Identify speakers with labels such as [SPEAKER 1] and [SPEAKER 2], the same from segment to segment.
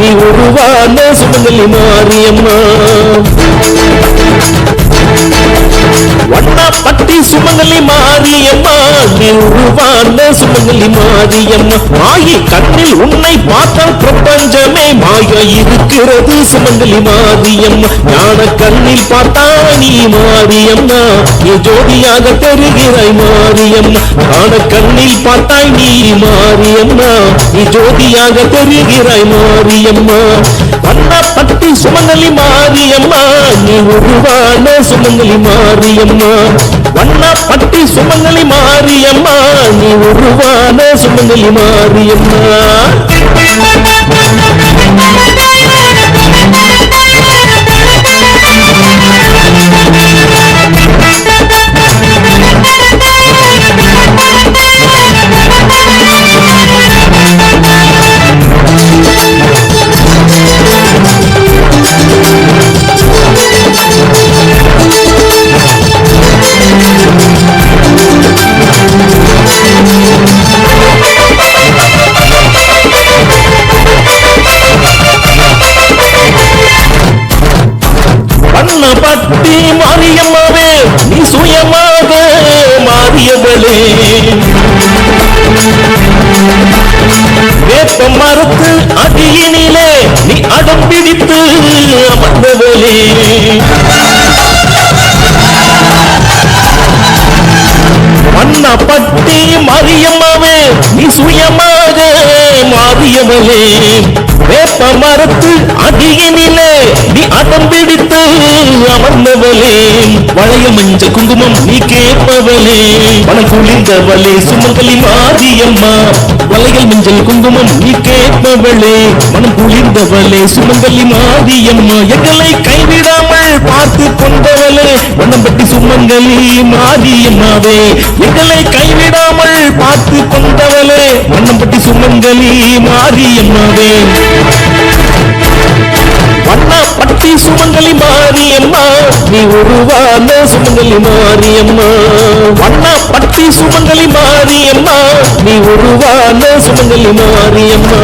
[SPEAKER 1] நீ உருவான சுமங்கலி மாரியம்மா. வண்ணா பட்டி சுமங்கலி மாரியம்மா. நீ உருவான சுமங்கலி மாரியம்மா. மாயி கண்ணில் உன்னை பார்த்தால் பிரபஞ்சமே. மாயா இருக்கிறது சுமங்கலி மாதியம் ஞான கண்ணில் பார்த்தா நீ மாரியம்மா. நீ ஜோதியாக தெரிகிறாய் மாரியம் ஞான கண்ணில் பார்த்தாய் நீ மாரியம்மா. நீ ஜோதியாக தெரிகிறாய் மாரியம்மா. பட்டி சுமங்கலி மாரியம்மா. நீ உருவான சுமங்கலி மாரியம்மா. வண்ணா பட்டி சுமங்கலி மாரியம்மா. நீ உருவான சுமங்கலி மாரியம்மா. மாரியம்மாவே நீ சுயமாக மாறியவளே. வேப்ப மரத்து அடியினிலே நீ அடம் பிடித்து அமர்ந்தவளே. வளைய மஞ்ச குங்குமம் நீ கேட்பவளே. மனம் குளிர்ந்தவளே சுமங்கலி மாரியம்மா. வலைகள் மஞ்சள் குங்குமம் நீ கேட்பவளே மனம் குளிர்ந்தவளே சுமங்கலி மாரியம்மா எங்களை கைவிடாமல் பார்த்து கொண்டவளே வண்ணம்பட்டி சுமங்கலி மாரியம்மாவே எங்களை கைவிடாமல் பார்த்து கொண்டவளே வண்ணம்பட்டி சுமங்கலி மாரியம்மாவே வண்ணா பட்டி சுமங்கலி மாரியம்மா நீ உருவான சுமங்கலி மாரியம்மா வண்ணா பட்டி சுமங்கலி மாரியம்மா நீ உருவான சுமங்கலி மாரியம்மா.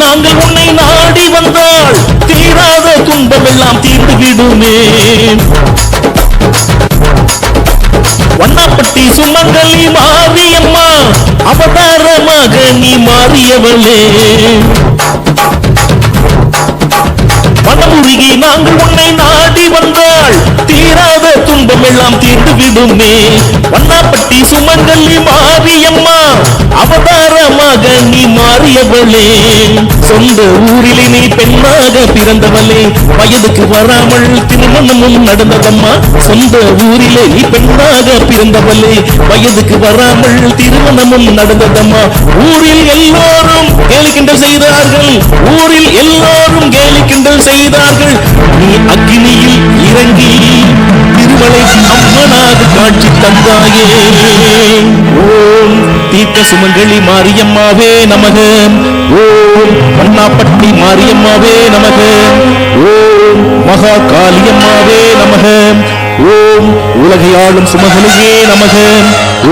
[SPEAKER 1] நாங்கள் உன்னை நாடி வந்தால் தீராத துன்பமெல்லாம் தீர்ந்து விடுமே வண்ணாப்பட்டி சுமங்கலி மாரியம்மா அவதாரமாக நீ மாறியவளே. மனமுருகி நாங்கள் உன்னை நாடி வந்தாள் தீராத எல்லாம் தீர்ந்து விடுமே. வண்ணாப்பட்டி சுமங்கல்லி மாரியம்மா அவதாரமாக நீ மாறியவளே. சொந்த ஊரிலே நீ பெண்ணாக பிறந்தவளே. வயதுக்கு வராமல் திருமணமும் நடந்ததம்மா. சொந்த ஊரிலே நீ பெண்ணாக பிறந்தவளே. வயதுக்கு வராமல் திருமணமும் நடந்ததம்மா. ஊரில் எல்லோரும் கேலி கிண்டல் செய்தார்கள். ஊரில் எல்லோரும் கேலி கிண்டல் செய்தார்கள். நீ அக்னியில் இறங்கி அம்மனாக காட்சி தந்தாயே. ஓம் தீர்க்க சுமங்கலி மாரியம்மாவே நமக. ஓம் வண்ணாப்பட்டி மாரியம்மாவே நமக. ஓம் மகா காளியம்மாவே நமக. ஓம் உலகை ஆளும் சுமகலியே நமக.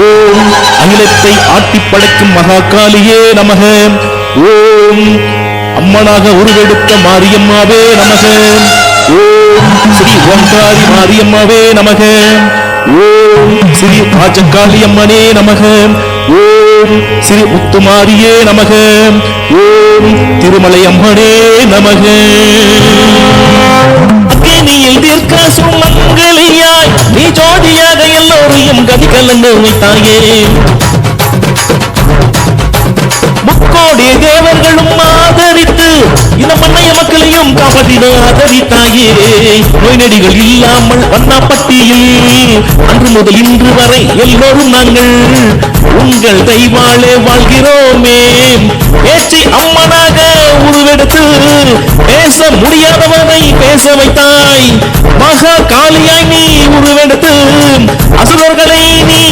[SPEAKER 1] ஓம் அகிலத்தை ஆட்டி படைக்கும் மகா காளியே நமக. ஓம் அம்மனாக உருவெடுத்த மாரியம்மாவே நமக. ஓம் ஸ்ரீ ஓங்காரி மாரியம்மாவே நமக. ஓம் ஸ்ரீ ராஜகாளி அம்மனே நமக. ஓம் ஸ்ரீ முத்துமாரியே நமக. ஓம் திருமலை அம்மனே நமக. அக்கினியில் தீர்க்க சுமங்கலியாய் நீ ஜோதியாக எல்லோரையும் கதி கலந்து வைத்தாயே. முக்கோடி தேவர்களும் ஆதரித்து மண்ணைய மக்களையும் காப்பாற்றிட ஆதரித்தாயே. நோய் நொடிகள் இல்லாமல் வண்ணாப்பட்டியில் அன்று முதல் இன்று வரை எல்லோரும் நாங்கள் உங்கள் தெய்வாலே வாழ்கிறோமே. பேச்சு அம்மனாக உருவெடுத்து பேச முடியாதவனை பேச வைத்தாய். மகா காளியாய் நீ உருவெடுத்து அசுரர்களை நீ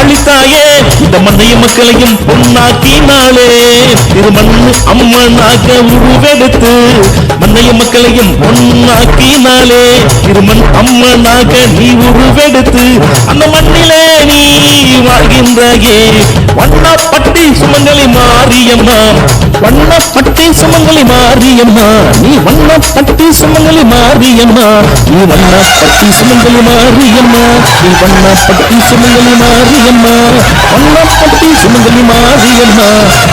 [SPEAKER 1] அளித்தாயே இந்த மண்ணைய மக்களையும் பொன்னாக்கினாலே. இது மண்ணு அம்மனாக உருவெடுத்து மண்ணைய மக்களையும் பொன்னாக்கினாலே. திருமண் அம்மனாக நீ உருவெடுத்து அந்த மண்ணிலே நீ வாழ்கின்றாயே. வண்ணப்பட்டி சுமங்கலி மாரியம்மா வண்ணப்பட்டி சுமங்கலி மாரியம்மா நீ வண்ணப்பட்டி சுமங்கலி மாரியம்மா நீ வண்ணப்பட்டி சுமங்கலி மாரியம்மா நீ வண்ணப்பட்டி சுமங்கலி மாரியம்மா. வண்ணப்பட்டி சுமங்கலி மாரியம்மா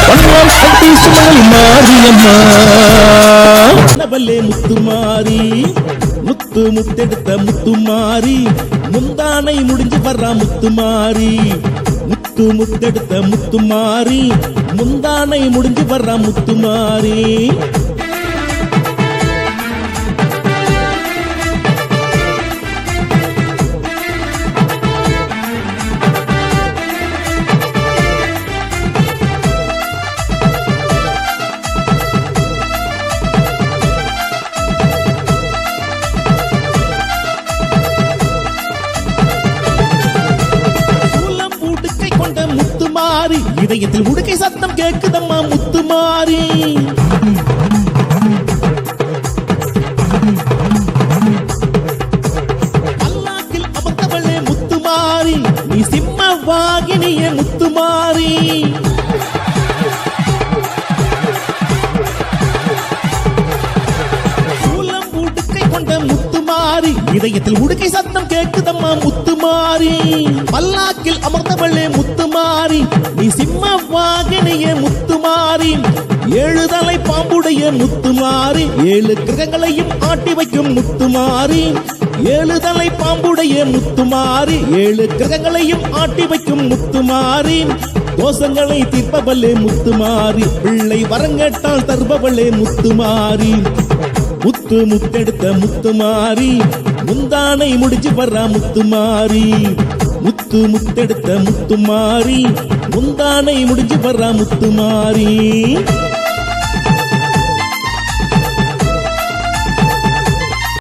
[SPEAKER 1] வண்ணப்பட்டி சுமங்கலி மாரியம்மா
[SPEAKER 2] நபல்லே முத்துமாரி முத்து முத்தெடுத்த முத்து மாறி முந்தானை முடிஞ்சு வர்றா முத்துமாரி முத்து முத்தெடுத்த முத்து மாறி முந்தானை முடிஞ்சு வர்ற முத்து மாறி. மாறி இதயத்தில் உடுக்கை சத்தம் கேக்குதம்மா முத்துமாரி பல்லாக்கில் அமர்ந்தவளே முத்துமாரி நீ சிம்ம வாகினிய முத்து மாறி. இதயத்தில் உடுக்கை சத்தம் கேட்குதம்மா முத்துமாரி பல்லாக்கில் அமர்ந்தவளே முத்துமாரி நீ சிம்ம வாகினிய முத்துமாரி ஏழுதலை பாம்புடைய முத்துமாரி ஏழு கிரகங்களையும் ஆட்டி வைக்கும் முத்துமாரி ஏழுதலை பாம்புடைய முத்துமாரி ஏழு கிரகங்களையும் ஆட்டி வைக்கும் முத்துமாரி தோஷங்களை தீர்ப்பவளே முத்துமாரி பிள்ளை வரங்கேட்டால் தருபவளே முத்துமாரி முத்து முத்தெடுத்த முத்து மாறி முந்தானை முடிச்சு வர்றா முத்துமாரி முத்து முத்தெடுத்த முத்து மாறி முந்தானை முடிச்சு வர்றா முத்துமாரி